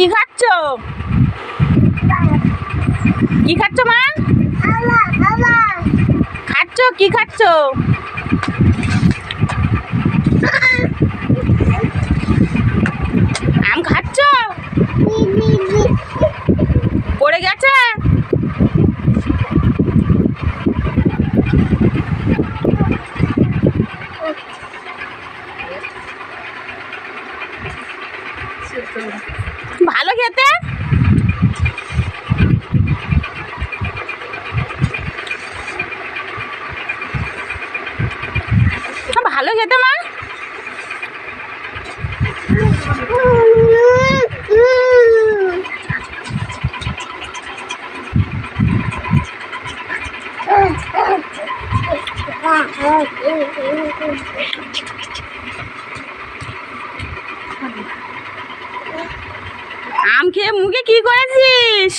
কি খাচ্ছ? কি খাচ্ছ মা? খাচ্ছ? কি খাচ্ছ? আম খাচ্ছ? পড়ে গেছে? ভালো খেতে? ভালো খেতে মা? আম খেয়ে মুখে কি করেছিস?